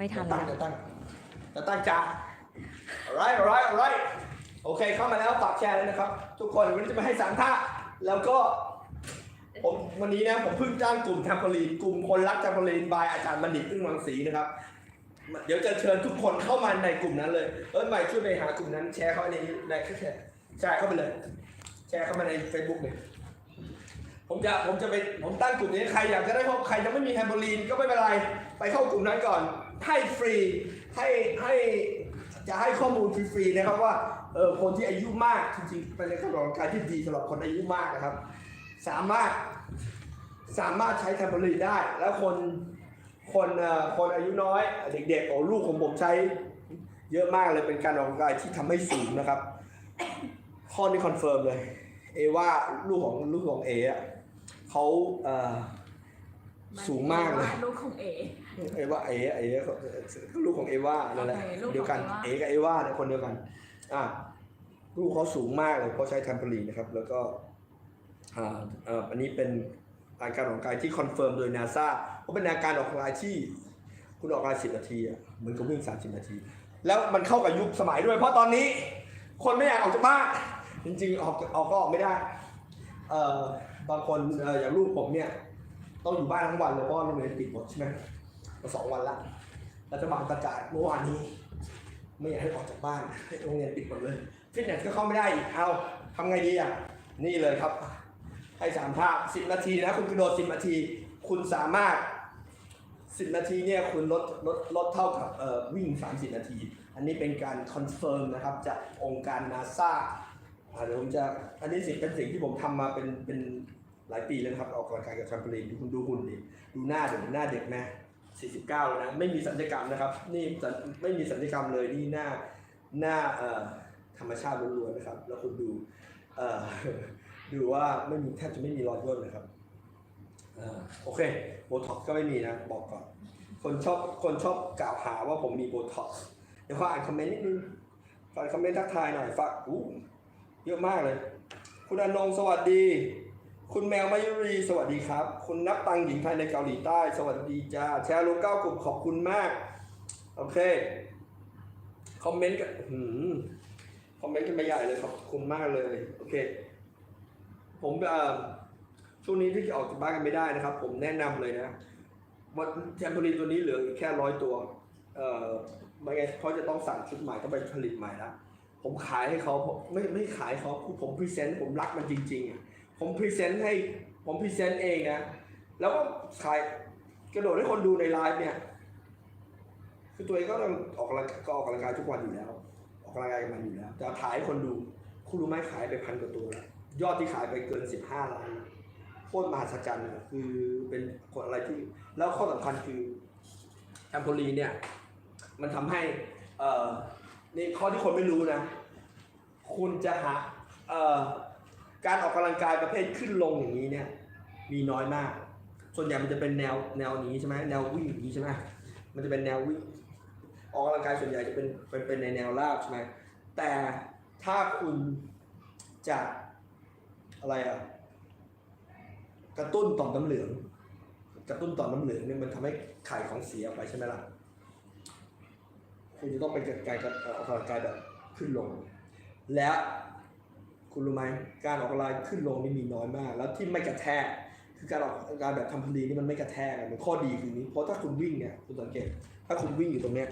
ไม่ทันตั้แล้งวจะตั้งจะตั้งจ้า alright alright alright โอเคเข้ามาแล้วฝากแชร์เลยนะครับ ทุกคนวันนี้จะมาให้สามท่าแล้วก็ผมวันนี้นะผมเพิ่งจ้างกลุ่มแทมโพลีนกลุ่มคนรักแทมโพลีนบายอาจารย์บัณฑิตพึ่งวังศรีนะครับ เดี๋ยวจะเชิญทุกคนเข้ามาในกลุ่มนั้นเลยเออใหม่ช่วยไปหากลุ่มนั้น แชร์เข้าในในแชร์แชร์เข้าไปเลย แชร์เข้ามาใน Facebook เลยผมจะผมจะไปผมตั้งกลุ่มนี้ใครอยากจะได้พบใครยังไม่มีแทมโพลีนก็ไม่เป็นไรไปเข้ากลุ่มนั้นก่อน ให้ฟรีให้ให้จะให้ข้อมูลฟรีๆนะครับว่าเออคนที่อายุมากจริงๆเป็นการออกกำลังกายที่ดีสำหรับคนอายุมากนะครับ สามารถสามารถใช้แทมโพลีนได้ แล้วคนคนเอ่อคนอายุน้อย เด็กๆโอ้ลูกของผมใช้เยอะมากเลยเป็นการออกกำลังกายที่ทำให้สูงนะครับ ข้อนี้คอนเฟิร์มเลย เอว่าลูกของลูกของเออะเขาเอ่อสูงมากเลยลูกของเอ เอว่าเอเอลูกของเอว่านั่นแหละโอเคลูกของเดียวกันเอเอว่ากับเอว่าเนี่ยคนเดียวกัน อะลูกเขาสูงมากเลยเพราะใช้แทมโพลีนนะครับ แล้วก็อ่าเอ่ออันนี้เป็นอาการออกกำลังกายที่คอนเฟิร์มโดยนาซาเพราะเป็นอาการออกกำลังกายที่ คุณออกกำลังกาย10นาทีอะเหมือนกับวิ่ง30นาที แล้วมันเข้ากับยุคสมัยด้วย เพราะตอนนี้ คนไม่อยากออกจากบ้านจริงๆออกออกก็ออกไม่ได้เอ่อบางคนเอ่ออย่างลูกผมเนี่ย ต้องอยู่บ้านทั้งวันเลยเพราะว่าโรงเรียนปิดหมดใช่ไหม มาสองวันละรัฐบาลประกาศเมื่อวานนี้ ไม่อยากให้ออกจากบ้านให้โรงเรียนปิดหมดเลยฟิตเนสก็เข้าไม่ได้อีกเอาทำไงดีอะนี่เลยครับ ให้สามภาพสิบนาทีนะคุณกระโดดสิบนาที คุณสามารถสิบนาทีเนี่ยคุณลดลดลดเท่ากับเอ่อวิ่ง30นาที อันนี้เป็นการคอนเฟิร์มนะครับจากองค์การนาซาเดี๋ยวผมจะอันนี้สิ่งเป็นสิ่งที่ผมทำมาเป็นเป็นหลายปีแล้วครับออกกำลังกายกับแทมเปอรีนดูคุณดูหุ่นดิดูหน้าเดี๋ยวหน้าเด็กไหม 49แล้วนะไม่มีสัญญกรรมนะครับนี่ไม่มีสัญญกรรมเลยนี่หน้าหน้าเอ่อธรรมชาติล้วนๆนะครับ แล้วคุณดูเอ่อดูว่าไม่มีแทบจะไม่มีรอยย่นเลยครับอ่อโอเคโบท็อกก็ไม่มีนะบอกก่อนคนชอบคนชอบกล่าวหาว่าผมมีโบท็อกเดี๋ยวขออ่านคอมเมนต์นิดนึงฝากคอมเมนต์ทักทายหน่อยฝากอู้เยอะมากเลย คุณอนงสวัสดี คุณแมวมายุรีสวัสดีครับ คุณนับตังหญิงไทยในเกาหลีใต้ สวัสดีจ้าแชร์ลูกเก้ากลุ่มขอบคุณมาก โอเค คอมเมนต์กันคอมเมนต์กันไม่ใหญ่เลยขอบคุณมากเลย โอเค ผมเอ่อช่วงนี้ที่ออกจากบ้านกันไม่ได้นะครับ ผมแนะนำเลยนะวันแทมโพลีนตัวนี้เหลืออีกแค่ร้อยตัว เอ่อไม่งั้นเขาจะต้องสั่งชุดใหม่ต้องไปผลิตใหม่ละผมขายให้เขาไม่ไม่ขายเขาผมพรีเซนต์ผมรักมันจริงๆอะ ผมพรีเซนต์ให้ผมพรีเซนต์เองนะ แล้วก็ขายกระโดดให้คนดูในไลฟ์เนี่ย คือตัวเองก็ต้องออกกำลังก็ออกกำลังกายทุกวันอยู่แล้ว ออกกำลังกายกับมันอยู่แล้วแต่ขายให้คนดูคุณรู้ไหมขายไปพันกว่าตัวแล้วยอดที่ขายไปเกินสิบห้าล้านโคตรมหัศจรรย์คือเป็นคนอะไรที่แล้วข้อสำคัญคือแอมโพลีเนี่ย มันทำให้เอ่อนี่ข้อที่คนไม่รู้นะ คุณจะหาเอ่อ การออกกำลังกายประเภทขึ้นลงอย่างนี้เนี่ย มีน้อยมาก ส่วนใหญ่มันจะเป็นแนวแนวนี้ใช่ไหมแนววิ่งอย่างนี้ใช่ไหมมันจะเป็นแนววิ่งออกกำลังกายส่วนใหญ่จะเป็นเป็นเป็นในแนวราบใช่ไหมแต่ถ้าคุณจะอะไรอะกระตุ้นต่อมน้ำเหลือง กระตุ้นต่อมน้ำเหลืองเนี่ยมันทำให้ไข่ของเสียไปใช่ไหมล่ะคุณจะต้องไปจัดการกับออกกำลังกายแบบขึ้นลง และ คุณรู้ไหมการออกลายขึ้นลงนี่มีน้อยมาก แล้วที่ไม่กระแทกคือการออกกายแบบทำพอดีนี่มันไม่กระแทกมันข้อดีคือนี้เพราะถ้าคุณวิ่งเนี่ยคุณสังเกต ถ้าคุณวิ่งอยู่ตรงเนี้ย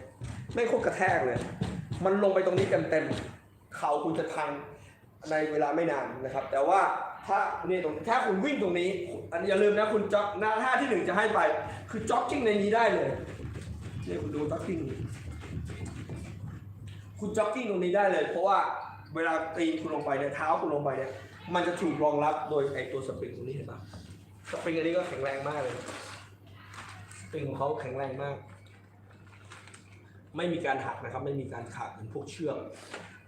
ไม่โคตรกระแทกเลย มันลงไปตรงนี้เต็มๆเข่าคุณจะพังในเวลาไม่นานนะครับ แต่ว่าถ้าเนี่ยตรงถ้าคุณวิ่งตรงนี้อันอย่าลืมนะคุณจ็อกหน้าท่าที่หนึ่งจะให้ไป คือจ็อกกิ้งในนี้ได้เลยเนี่ยคุณดูจ็อกกิ้งคุณจ็อกกิ้งตรงนี้ได้เลย เพราะว่า เวลาตีนคุณลงไปเนี่ยเท้าคุณลงไปเนี่ยมันจะถูกรองรับโดยไอตัวสปริงตรงนี้เห็นปะสปริงอันนี้ก็แข็งแรงมากเลยสปริงของเขาแข็งแรงมาก ไม่มีการหักนะครับ ไม่มีการขาดเหมือนพวกเชือก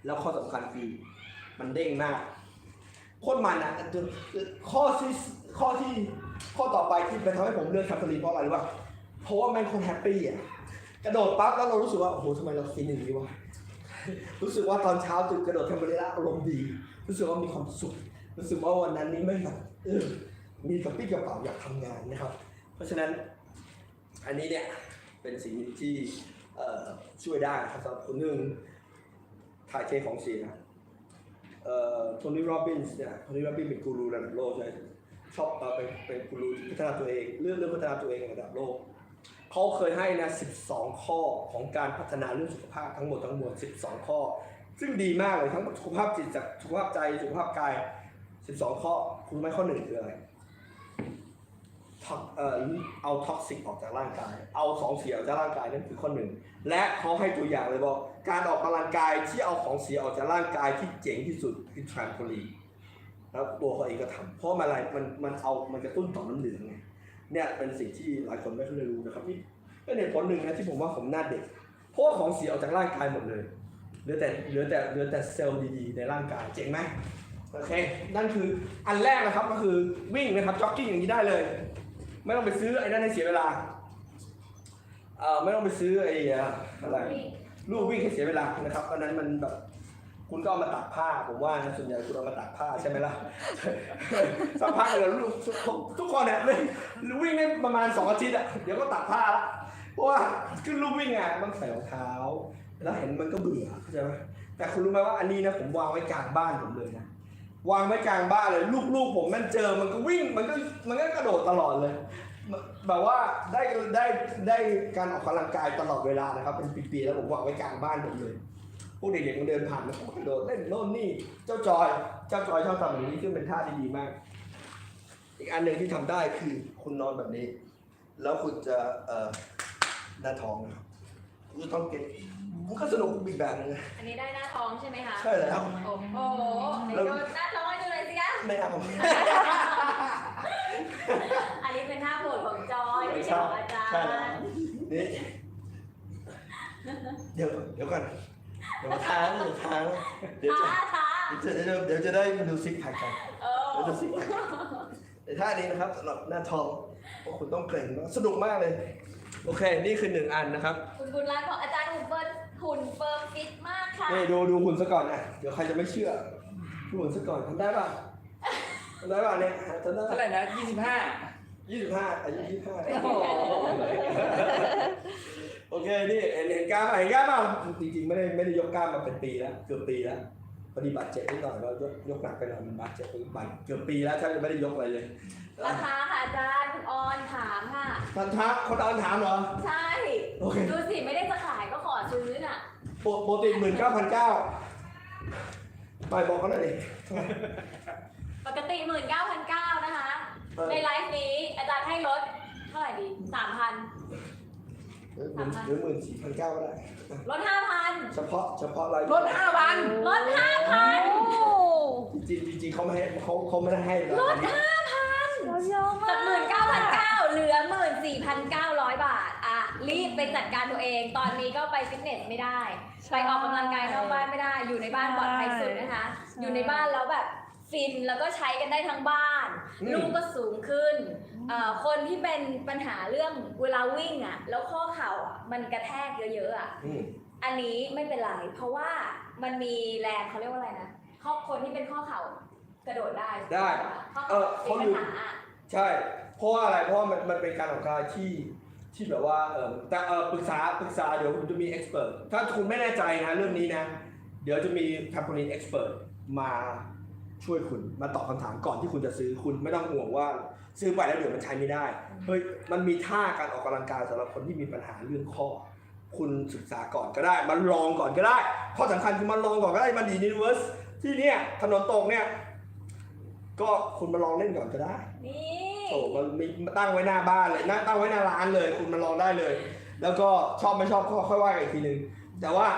แล้วข้อสำคัญคือมันเด้งมากโคตรมันนะข้อที่ข้อที่ข้อต่อไปที่เป็นทำให้ผมเลือกแคปเปอรีเพราะอะไรรู้ป่ะเพราะว่าแม่งคนแฮปปี้อะกระโดดปั๊บแล้วเรารู้สึกว่าโอ้โหทำไมเราฟินอย่างนี้วะ รู้สึกว่าตอนเช้าตื่นกระโดดแคมเบร์แล้วอารมณ์ดี รู้สึกว่ามีความสุข รู้สึกว่าวันนั้นนี้ไม่แบบเออมีกระปี้กระเป๋าอยากทำงานนะครับ เพราะฉะนั้นอันนี้เนี่ยเป็นสิ่งที่ช่วยได้ครับสำหรับคนหนึ่งถ่ายเทของเสียโทนี่โรบินส์เนี่ยโทนี่โรบินเป็นกูรูระดับโลกใช่ชอบเอ่อเป็นเป็นกูรูพัฒนาตัวเอง เรื่องเรื่องพัฒนาตัวเองระดับโลก เขาเคยให้นะ12 ข้อของการพัฒนาเรื่องสุขภาพทั้งหมดทั้งมวล12 ข้อ ซึ่งดีมากเลยทั้งสุขภาพจิตจากสุขภาพใจสุขภาพกาย 12 ข้อคุณไหมข้อหนึ่งคืออะไรเออเอาท็อกซิกออกจากร่างกาย เอาของเสียออกจากร่างกายนั่นคือข้อหนึ่งและเขาให้ตัวอย่างเลยบอกการออกกำลังกายที่เอาของเสียออกจากร่างกายที่เจ๋งที่สุดคือ trampoline แล้วตัวเขาเองก็ทำเพราะมันอะไรมันมันเอามันกระตุ้นต่อมน้ำเหลืองไง เนี่ยเป็นสิ่งที่หลายคนไม่ค่อยรู้นะครับนี่เป็นเหตุผลหนึ่งนะที่ผมว่าผมหน้าเด็ก เพราะว่าของเสียออกจากร่างกายหมดเลยเหลือแต่เหลือแต่เหลือแต่เซลล์ดีๆในร่างกายเจ๋งไหมโอเค นั่นคืออันแรกนะครับก็คือวิ่งนะครับจ็อกกิ้งอย่างนี้ได้เลย ไม่ต้องไปซื้อไอ้นั่นให้เสียเวลาเอ่อไม่ต้องไปซื้อไอ้เอ่ออะไรลูกวิ่งให้เสียเวลานะครับอันนั้นมันแบบ คุณก็เอามาตากผ้าผมว่านะส่วนใหญ่คุณเอามาตากผ้าใช่ไหมล่ะสักพักเดี๋ยวลูกทุกคนเนี่ยเลยวิ่งได้ประมาณสองอาทิตย์อะเดี๋ยวก็ตากผ้าละเพราะว่าขึ้นลูกวิ่งอะต้องใส่รองเท้า แล้วเห็นมันก็เบื่อเข้าใจไหมแต่คุณรู้ไหมว่าอันนี้นะผมวางไว้กลางบ้านผมเลยนะวางไว้กลางบ้านเลยลูกๆผมมันเจอมันก็วิ่งมันก็มันก็กระโดดตลอดเลยแบบว่าได้ได้ได้การออกกำลังกายตลอดเวลานะครับเป็นปีๆแล้วผมวางไว้กลางบ้านผมเลย พวกเด็กๆมันเดินผ่านมันก็กระโดดเล่นโน่นนี่ เจ้าจอย เจ้าจอยชอบทำแบบนี้ซึ่งเป็นท่าที่ดีมาก อีกอันหนึ่งที่ทำได้คือคุณนอนแบบนี้ แล้วคุณจะเอ่อหน้าท้องนะครับคุณต้องเก็บมันก็สนุกอีกแบบหนึงนะอันนี้ได้หน้าท้องใช่ไหมคะ ใช่แล้ว โอ้โหไหนดูหน้าท้องให้ดูหน่อยสิคะ ไม่เอาอันนี้เป็นท่าโปรดของจอยไม่ใช่ของอาจารใช่แล้วย์นี่เดี๋ยวเดี๋ยวก่อน เดี๋ยวมาทางเดี๋ยวทางเดี๋ยวจะท้าท้าเดี๋ยวจะเดี๋ยวจะได้มาดูซิกแพคกันเออเดี๋ยวดูซิกแพคในท่านี้นะครับสำหรับหน้าทองโอ้คุณต้องเกรงมากสนุกมากเลย โอเค นี่คือหนึ่งอันนะครับคุณบุญรัตน์บอกอาจารย์หุ่นเฟิร์มหุ่นเฟิร์มฟิตมากค่ะ นี่ดูดูหุ่นซะก่อนนะเดี๋ยวใครจะไม่เชื่อดูหุ่นซะก่อนทำได้ป่ะทำได้ป่ะเนี่ยทำได้เท่าไหร่นะยี่สิบห้ายี่สิบห้าอายุยี่สิบห้า โอ้โหโอเคนี่เห็นเห็นกล้ามป่ะเห็นกล้ามป่ะจริงๆไม่ได้ไม่ได้ยกกล้ามมาเป็นปีแล้วเกือบปีแล้วพอดีบาดเจ็บนิดหน่อยก็ยกยกหนักไปหน่อยมันบาดเจ็บไปบาดเกือบปีแล้วแทบจะไม่ได้ยกอะไรเลยราคาค่ะอาจารย์คุณออนถามค่ะพันทักคนเอาถามเหรอใช่โอเคดูสิไม่ได้จะขายก็ขอซื้อน่ะปกปกติหมื่นเก้าพันเก้าไปบอกเขาหน่อยดิปกติหมื่นเก้าพันเก้านะคะเออในไลฟ์นี้อาจารย์ให้ลดเท่าไหร่ดีสามพันห รือหมื่นหรือหมื่นสี่พันเก้าก็ได้ ลดห้าพันเฉพาะเฉพาะรายลดห้าพันลดห้าพันจริงๆจริงๆเขาไม่ให้เขาเขาไม่ได้ให้เราลดห้าพันจากหมื่นเก้าพันเก้าเหลือหมื่นสี่พันเก้าร้อยบาท อะ รีบไปจัดการตัวเอง ตอนนี้ก็ไปฟิตเนสไม่ได้ ไปออกกำลังกายนอกบ้านไม่ได้ อยู่ในบ้านปลอดภัยสุดนะคะ อยู่ในบ้านแล้วแบบฟินแล้วก็ใช้กันได้ทั้งบ้าน ลูกก็สูงขึ้น เอ่อคนที่เป็นปัญหาเรื่องเวลาวิ่งอะ แล้วข้อเข่าอะมันกระแทกเยอะๆอะ อืมอันนี้ไม่เป็นไรเพราะว่ามันมีแรงเขาเรียกว่าอะไรนะข้อคนที่เป็นข้อเข่ากระโดดได้ได้ข้อเอเข่าอมีเขาปัอยู่ญหาใช่ เพราะว่าอะไร เพราะว่ามันมันเป็นการออกกำลังกายที่ที่แบบว่าเออแต่เออปรึกษาปรึกษาเดี๋ยวผมจะมีเอ็กซ์เพรสถ้าคุณไม่แน่ใจนะเรื่องนี้นะ เดี๋ยวจะมีทำ p ลินเอ็กซ์เพรสมา ช่วยคุณมาตอบคำถามก่อนที่คุณจะซื้อคุณไม่ต้องห่วงว่า ซื้อไปแล้วเดี๋ยวมันใช้ไม่ได้เฮ้ยมันมีท่าการออกกำลังกายสำหรับคนที่มีปัญหาเรื่องข้อ คุณศึกษาก่อนก็ได้ มันลองก่อนก็ได้ข้อสำคัญคือมันลองก่อนก็ได้มันดีนิเวิร์สที่เนี่ยถนนตรงเนี่ยก็คุณมาลองเล่นก่อนก็ได้นี่โอ้มันมีตั้งไว้หน้าบ้านเลยนะตั้งไว้หน้าร้านเลย คุณมาลองได้เลย แล้วก็ชอบไม่ชอบก็ค่อยว่ากันอีกทีนึงแต่ว่า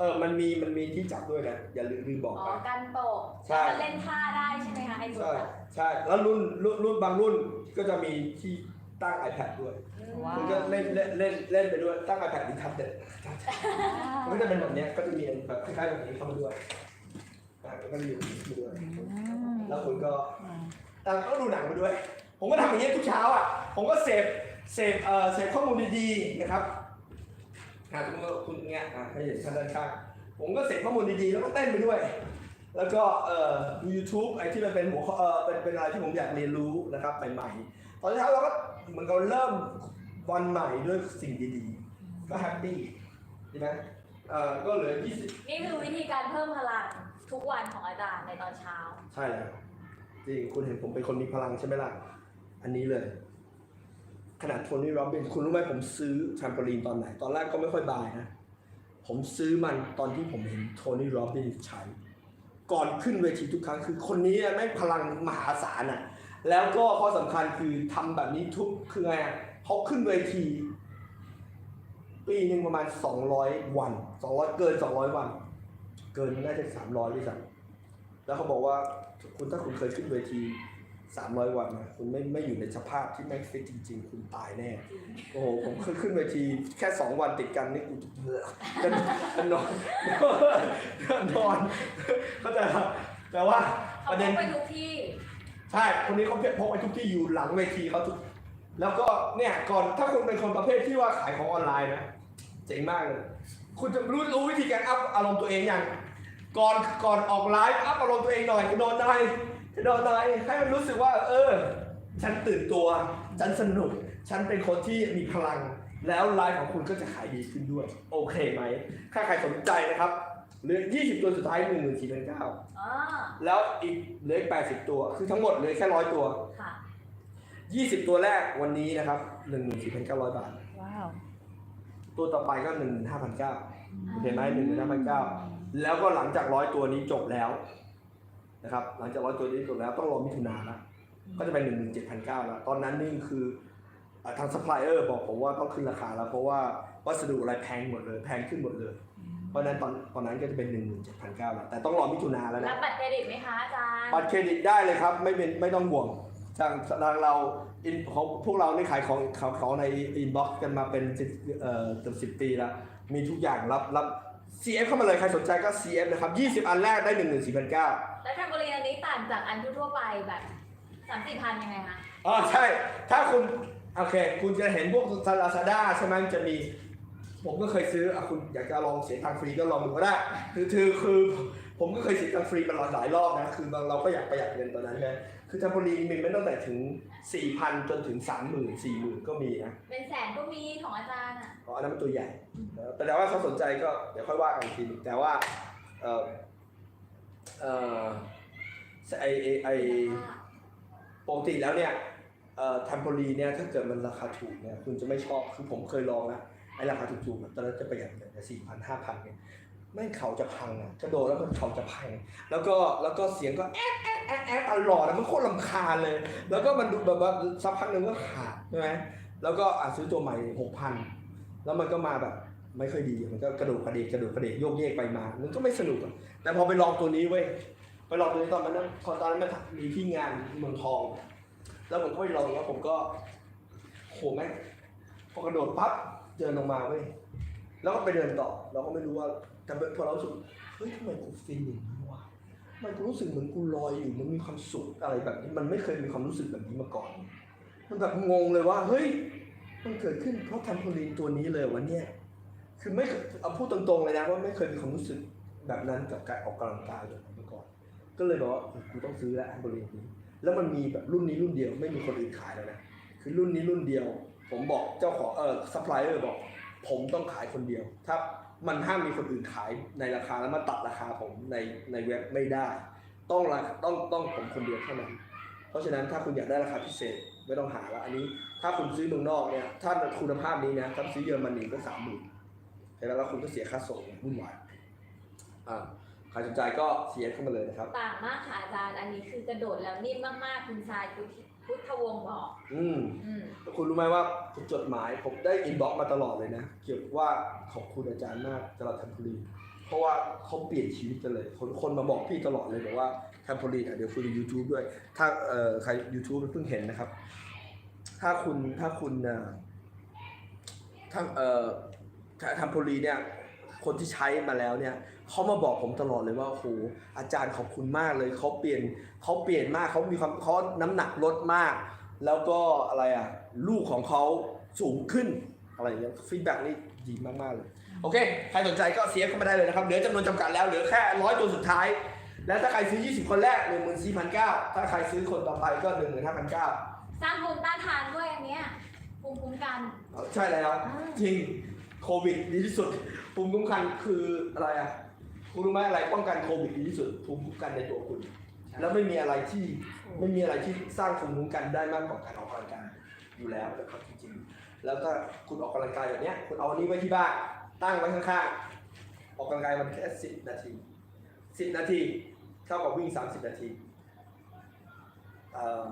เออมันมีมันมีที่จับด้วยนะอย่าลืมลืมบอกอ๋อไป กันตกใช่ แล้วมันเล่นท่าได้ใช่ไหมคะไอ้ตัวใช่ใช่แล้วรุ่นรุ่นรุ่นบางรุ่นก็จะมีที่ตั้ง iPad ด้วยว้าว คุณก็เล่นเล่นเล่นเล่นไปด้วยตั้ง iPad ดีทับเด็ดมันก็จะเป็นแบบเนี้ยก็จะมีแบบคล้ายๆแบบนี้เข้ามาด้วยอ่าก็จะอยู่อยู่ด้วยแล้วคุณก็ตั้งก็ดูหนังไปด้วย ผมก็ทำอย่างนี้ยทุกเช้าอะ ผมก็เสพ เสพ เอ่อ เสพข้อมูลดีๆ นะครับ อ่าคุณก็คุณเงี้ยอ่าให้เห็นข้างด้านข้างผมก็เสพข้อมูลดีๆ แล้วก็เต้นไปด้วย แล้วก็เอ่อมี YouTube ไอ้ที่มันเป็นหัวข้อเอ่อเป็นเป็นอะไรที่ผมอยากเรียนรู้นะครับใหม่ๆ ตอนเช้าเราก็เหมันก็เริ่มวันใหม่ด้วยสิ่งดีๆ ก็แฮปปี้ใช่ไหมเอ่อก็เหลือ 20 นี่คือวิธีการเพิ่มพลังทุกวันของอาจารย์ในตอนเช้า ใช่แล้วจริงคุณเห็นผมเป็นคนมีพลังใช่ไหมล่ะ อันนี้เลย ขนาดโทนี่โรบบินคุณรู้ไหมผมซื้อแทมเปอรีนตอนไหน ตอนแรกก็ไม่ค่อยบายนะ ผมซื้อมันตอนที่ผมเห็นโทนี่โรบบินใช้ ก่อนขึ้นเวทีทุกครั้งคือคนนี้แม่งพลังมหาศาลอะ แล้วก็ข้อสำคัญคือทำแบบนี้ทุกคือไงเขาขึ้นเวที ปีหนึ่งประมาณ 200 วัน 200 เกิน 200 วัน เกินน่าจะ 300ด้วยซ้ำแล้วเขาบอกว่าคุณถ้าคุณเคยขึ้นเวที 300 วันนะคุณไม่ไม่อยู่ในสภาพที่ไม่ฟิตจริง ๆ คุณตายแน่ โอ้โหผมเคยขึ้นเวทีแค่ 2 วันติดกันนี่กูเบื่อจะจะนอนจะนอนเข้าใจปะแต่ว่าเขาประเด็นพกไปทุกที่ ใช่คนนี้เขาพกไปทุกที่อยู่หลังเวทีเขาทุกแล้วก็เนี่ยก่อนถ้าคุณเป็นคนประเภทที่ว่าขายของออนไลน์นะเจ๋งมากเลยคุณจะรู้รู้วิธีการอัพอารมณ์ตัวเองยังก่อนก่อนออกไลฟ์อัพอารมณ์ตัวเองหน่อยนอนได้ นอนได้ให้มันรู้สึกว่า เออ ฉันตื่นตัว ฉันสนุก ฉันเป็นคนที่มีพลัง แล้วไลฟ์ของคุณก็จะขายดีขึ้นด้วย โอเคไหมถ้าใครสนใจนะครับเหลือ 20 ตัวสุดท้าย 1 4 9 0 0อ่าแล้วอีกเหลืออีก80 ตัว คือทั้งหมดเหลือแค่ร้อยตัว ค่ะ 20 ตัวแรกวันนี้นะครับ 14,900 บาท ว้าว ตัวต่อไปก็ 15,900โอเคไหม15,900 แล้วก็หลังจากร้อยตัวนี้จบแล้ว นะครับหลังจากร้อยตัวนี้จบแล้วต้องรอมิถุนาละก็จะเป็น17,900แล้ว ตอนนั้นนี่คือเอ่อทางซัพพลายเออร์บอกผมว่าต้องขึ้นราคาแล้ว เพราะว่าวัสดุอะไรแพงหมดเลย แพงขึ้นหมดเลย เพราะฉะนั้นตอนตอนนั้นก็จะเป็น 17,900แล้วแต่ต้องรอมิถุนาแล้วรันะบบัตรเครดิตไหมคะอาจารย์บัตรเครดิตได้เลยครับ ไม่เป็นไม่ต้องห่วงทางทางเราอินของพวกเรานี่ขายของขายของในอินบ็อกซ์กันมาเป็นสิบเอ่อเกือบสิบปีแล้ว มีทุกอย่างรับรับ CF เข้ามาเลย ใครสนใจก็ CF นะครับ 20 อันแรกได้ 1 1 4 9 0 0แล้วแทมโบลีนอันนี้ต่างจากอันทั่วๆไปแบบสามสี่พันยังไงคะ อ๋อใช่ ถ้าคุณโอเค คุณจะเห็นพวกลาซาด้าใช่ไหมจะมี ผมก็เคยซื้ออะคุณอยากจะลองเสียตังค์ฟรีก็ลองดูก็ได้ คือคือคือผมก็เคยเสียตังค์ฟรีมาหลายรอบนะ คือเราก็อยากประหยัดเงินตอนนั้นใช่ไหม คือทำโพลีมีไม่ตั้งแต่ถึง 4,000 จนถึง 30,000 40,000 ก็มีนะเป็นแสนก็มีของอาจารย์อะเพราะอันนั้นมันตัวใหญ่นะแต่ว่าเขาสนใจก็เดี๋ยวค่อยว่ากันอีกทีหนึงแต่ว่าเออเออไอไอไอปกติแล้วเนี่ยเอ่อแทมโพลีเนี่ยถ้าเกิดมันราคาถูกเนี่ยคุณจะไม่ชอบคือผมเคยลองนะไอ้ราคาถูกๆอะตอนนั้นจะประหยัดเลยสี่พันห้าพันเนี่ย แม่งเขาจะพังอะกระโดดแล้วก็เขาจะพัง แล้วก็แล้วก็เสียงก็แอ๊ดแอ๊ดแอ๊ดแอ๊ดตลอดอะมันโคตรลำคาญเลย แล้วก็มันดูแบบว่าสักพักหนึ่งก็ขาดใช่ไหมแล้วก็อะซื้อตัวใหม่หกพันแล้วมันก็มาแบบไม่ค่อยดีมันก็กระโดดกระเดกกระโดดกระเดกโยกเยกไปมา มันก็ไม่สนุกอะแต่พอไปลองตัวนี้เว้ยไปลองตัวนี้ตอนนั้นตอนนั้นมันมีที่งานเมืองทอง แล้วผมก็ไปลองแล้วผมก็โหแม่งพอกระโดดปั๊บเดินลงมาเว้ย แล้วก็ไปเดินต่อ เราก็ไม่รู้ว่าแต่พอเราสึกเฮ้ยทำไมกูฟินอย่างนี้วะมันกูรู้สึกเหมือนกูลอยอยู่มันมีความสุขอะไรแบบนี้มันไม่เคยมีความรู้สึกแบบนี้มาก่อน มันแบบงงเลยว่าเฮ้ยมันเกิดขึ้นเพราะแทมโพลีนตัวนี้เลยวันเนี้ยคือไม่เอาพูดตรงๆเลยนะว่าไม่เคยมีความรู้สึกแบบนั้นกับการออกกำลังกายเลยมาก่อน ก็เลยบอกว่ากูต้องซื้อแล้วแทมโพลีนนี้แล้วมันมีแบบรุ่นนี้รุ่นเดียวไม่มีคนอื่นขายแล้วนะคือรุ่นนี้รุ่นเดียว ผมบอกเจ้าของเออซัพพลายเออร์บอก ผมต้องขายคนเดียว ถ้ามันห้ามมีคนอื่นขายในราคาแล้วมาตัดราคาผมในในเว็บไม่ได้ ต้องราต้องต้องผมคนเดียวเท่านั้น เพราะฉะนั้นถ้าคุณอยากได้ราคาพิเศษไม่ต้องหาละอันนี้ ถ้าคุณซื้อเมืองนอกเนี่ยถ้าคุณภาพนี้นะถ้าซื้อเยอรมนีก็สามหมื่นแล้วคุณก็เสียค่าส่งวุ่นวายอ่าใครสนใจก็เสียเข้ามาเลยนะครับ ต่างมากค่ะอาจารย์ อันนี้คือกระโดดแล้วนิ่มมากๆ คุณชายพุทธ พุทธวงศ์บอก อืม อืม คุณรู้ไหมว่าจดหมายผมได้อินบ็อกมาตลอดเลยนะ เกี่ยวกับว่าขอบคุณอาจารย์มากสำหรับแทมโพลีนเพราะว่าเขาเปลี่ยนชีวิตกันเลย คนคนมาบอกพี่ตลอดเลยบอกว่าแทมโพลีนอะเดี๋ยวคุยใน YouTube ด้วย ถ้าเอ่อใคร YouTube เพิ่งเห็นนะครับ ถ้าคุณถ้าคุณเอ่อถ้าเอ่อแทมโพลีนเนี่ย คนที่ใช้มาแล้วเนี่ย เขามาบอกผมตลอดเลยว่าโอ้โหอาจารย์ขอบคุณมากเลยเขาเปลี่ยนเขาเปลี่ยนมากเขามีความเขาน้ำหนักลดมาก แล้วก็อะไรอะลูกของเขาสูงขึ้นอะไรอย่างเงี้ยฟีดแบ็กนี่ดีมากๆเลยโอเค ใครสนใจก็เสียเข้ามาได้เลยนะครับเหลือจำนวนจำกัดแล้วเหลือแค่ร้อยตัวสุดท้าย แล้วถ้าใครซื้อ 20 คนแรก 14,900ถ้าใครซื้อคนต่อไปก็ 15,900สร้างภูมิต้านทานด้วยอันเนี้ยภูมิคุ้มกัน ใช่แล้วอ่าจริงโควิดดีที่สุดภูมิคุ้มกันคืออะไรอะ คุณรู้ไหมอะไรป้องกันโควิดดีที่สุดภูมิคุ้มกันในตัวคุณ แล้วไม่มีอะไรที่ไม่มีอะไรที่สร้างภูมิคุ้มกันได้มากกว่าการออกกำลังกายอยู่แล้วนะครับจริงๆแล้วก็คุณออกกำลังกายแบบเนี้ยคุณเอาอันนี้ไว้ที่บ้านตั้งไว้ข้างๆออกกำลังกายมันแค่สิบนาทีสิบนาทีเท่ากับวิ่งสามสิบนาทีเอ่อ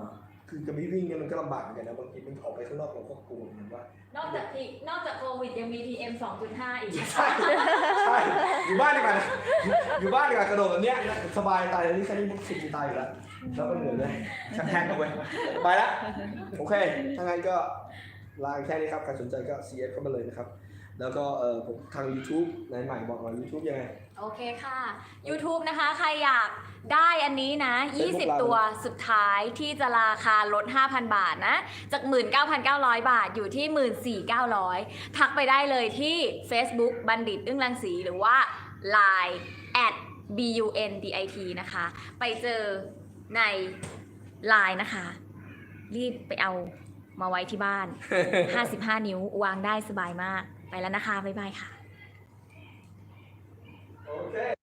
คือจะไม่วิ่งเนี่ยมันก็ลำบากเหมือนกันนะบางทีมันออกไปข้างนอกเราก็กลัวเหมือนกันว่า นอกจากที่นอกจากโควิดยังมี PM 2.5 อีก ใช่ใช่อยู่บ้านดีกว่านะอยู่บ้านดีกว่ากระโดดแบบเนี้ยสบายตายอันนี้แค่นี้มุกสิบตายอยู่แล้วแล้วก็เหนื่อยเลยชักแทงเอาไว้ไปละโอเคถ้างั้นก็ลาแค่นี้ครับใครสนใจก็ CF เข้ามาเลยนะครับ แล้วก็เออผมทาง YouTube ในใหม่บอกหน่อย YouTube ยังไง โอเคค่ะ YouTube นะคะ ใครอยาก ได้อันนี้นะ 20 ตัวสุดท้ายที่จะราคาลด 5,000 บาทนะ จาก 19,900 บาทอยู่ที่ 14,900 ทักไปได้เลยที่ Facebook บัณฑิตอึ้งรังสีหรือว่า Line at bundit นะคะ ไปเจอใน Line นะคะ รีบไปเอามาไว้ที่บ้าน 55 นิ้ววางได้สบายมาก ไปแล้วนะคะ บ๊ายบายค่ะโอเค